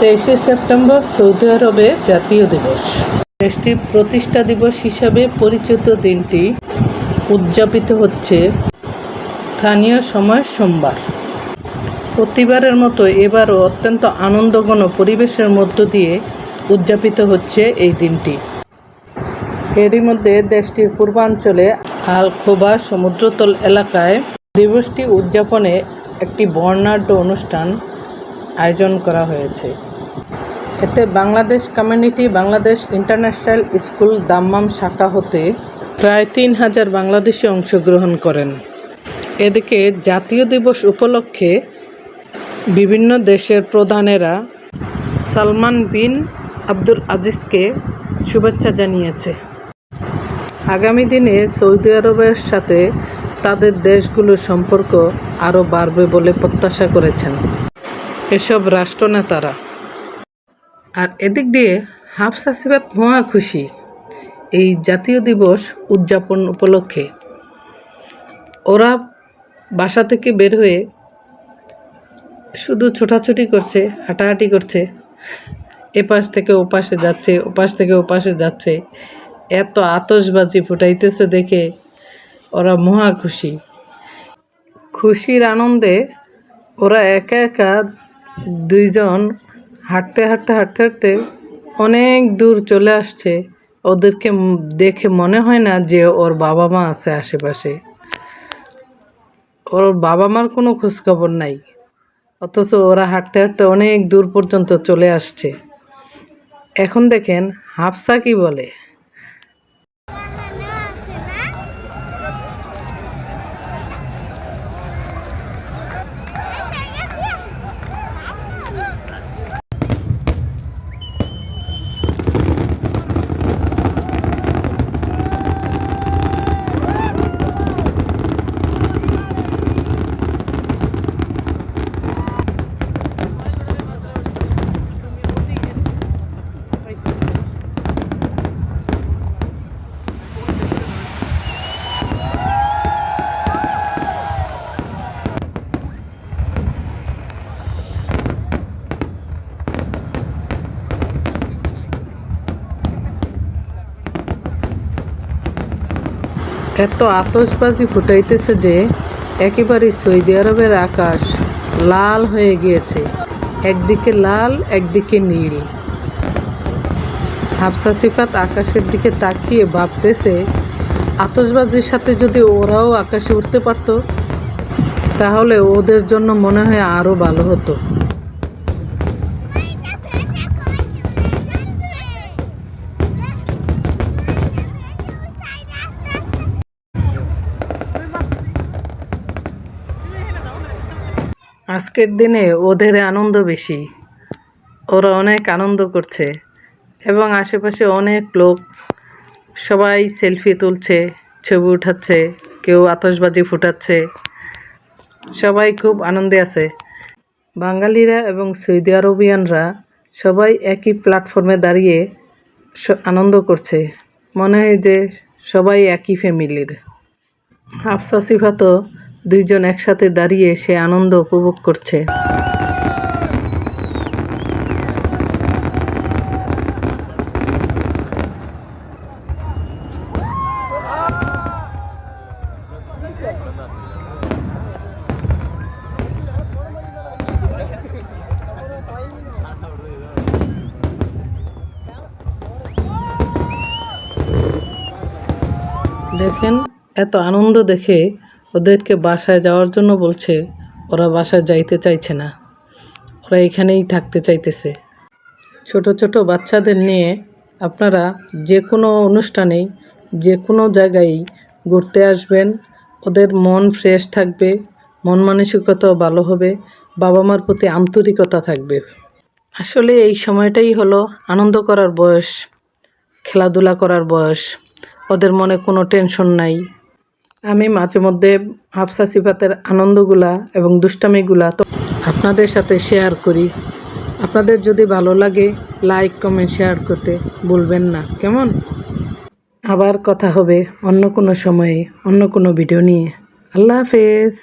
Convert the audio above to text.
তেইশে September Saudi আরবে জাতীয় দিবস। দেশটির প্রতিষ্ঠা দিবস হিসাবে পরিচিত দিনটি উদযাপিত হচ্ছে স্থানীয় সময় সোমবার। প্রতিবারের মতো এবারও অত্যন্ত আনন্দঘন পরিবেশের মধ্য দিয়ে উদযাপিত হচ্ছে এই দিনটি। এরই মধ্যে দেশটির পূর্বাঞ্চলে আল খোবা সমুদ্রতল এলাকায় দিবসটি উদযাপনে একটি বর্ণাঢ্য অনুষ্ঠান আয়োজন করা হয়েছে। এতে Bangladesh community, Bangladesh international school Dammam শাখা হতে প্রায় তিন হাজার বাংলাদেশি অংশগ্রহণ করেন। এদিকে জাতীয় দিবস উপলক্ষে বিভিন্ন দেশের প্রধানেরা সালমান বিন আব্দুল আজিজকে শুভেচ্ছা জানিয়েছে। আগামী দিনে সৌদি আরবের সাথে তাদের দেশগুলোর সম্পর্ক আরও বাড়বে বলে প্রত্যাশা করেছেন। এসব রাষ্ট্রনেতারা আর এদিক দিয়ে হাফসা সিবাত মহা খুশি এই জাতীয় দিবস উদযাপন উপলক্ষে। ওরা বাসা থেকে বের হয়ে শুধু ছোটাছুটি করছে, হাঁটাহাঁটি করছে, এপাশ থেকে ওপাশে যাচ্ছে, ওপাশ থেকে ওপাশে যাচ্ছে, এত আতসবাজি ফুটাইতেছে দেখে ওরা মহা খুশি। খুশির আনন্দে ওরা একা একা দুইজন হাঁটতে হাঁটতে হাঁটতে হাঁটতে অনেক দূর চলে আসছে। ওদেরকে দেখে মনে হয় না যে ওর বাবা মা আছে আশেপাশে। ওর বাবা মার কোনো খোঁজখবর নাই। অথচ ওরা হাঁটতে হাঁটতে অনেক দূর পর্যন্ত চলে আসছে। এখন দেখেন হাফসা কি বলে? এত আতশবাজি ফুটাইতেছে যে একেবারে সৌদি আরবের আকাশ লাল হয়ে গিয়েছে। একদিকে লাল, একদিকে নীল। হাফসা সিফাত আকাশের দিকে তাকিয়ে ভাবতেছে, আতশবাজির সাথে যদি ওরাও আকাশে উঠতে পারতো, তাহলে ওদের জন্য মনে হয় আরও ভালো হতো। আজকের দিনে ওদের আনন্দ বেশি। ওরা অনেক আনন্দ করছে এবং আশেপাশে অনেক লোক সবাই সেলফি তুলছে, ছবি উঠাচ্ছে, কেউ আতশবাজি ফুটাচ্ছে। সবাই খুব আনন্দে আছে। বাঙালিরা এবং সৌদি আরবিয়ানরা সবাই একই প্ল্যাটফর্মে দাঁড়িয়ে আনন্দ করছে। মনে হয় যে সবাই একই ফ্যামিলির হাফসা সিফাতও দুইজন একসাথে দাঁড়িয়ে সে আনন্দ উপভোগ করছে। দেখেন এত আনন্দ দেখে ওদেরকে বাসায় যাওয়ার জন্য বলছে, ওরা বাসায় যাইতে চাইছে না। ওরা এখানেই থাকতে চাইতেছে। ছোট ছোট বাচ্চাদের নিয়ে আপনারা যে কোনো অনুষ্ঠানেই, যে কোনো জায়গায় ঘুরতে আসবেন। ওদের মন ফ্রেশ থাকবে, মন মানসিকতাও ভালো হবে বাবা মার প্রতি আন্তরিকতা থাকবে। আসলে এই সময়টাই হলো আনন্দ করার বয়স, খেলাধুলা করার বয়স। ওদের মনে কোনো টেনশন নাই। আমি মাঝে মধ্যে হাফসা সিফাতের আনন্দগুলা এবং দুষ্টামিগুলা তো আপনাদের সাথে শেয়ার করি। আপনাদের যদি ভালো লাগে লাইক কমেন্ট শেয়ার করতে বলবেন না। কেমন? আবার কথা হবে অন্য কোনো সময়ে, অন্য কোনো ভিডিও নিয়ে। আল্লাহ হাফেজ।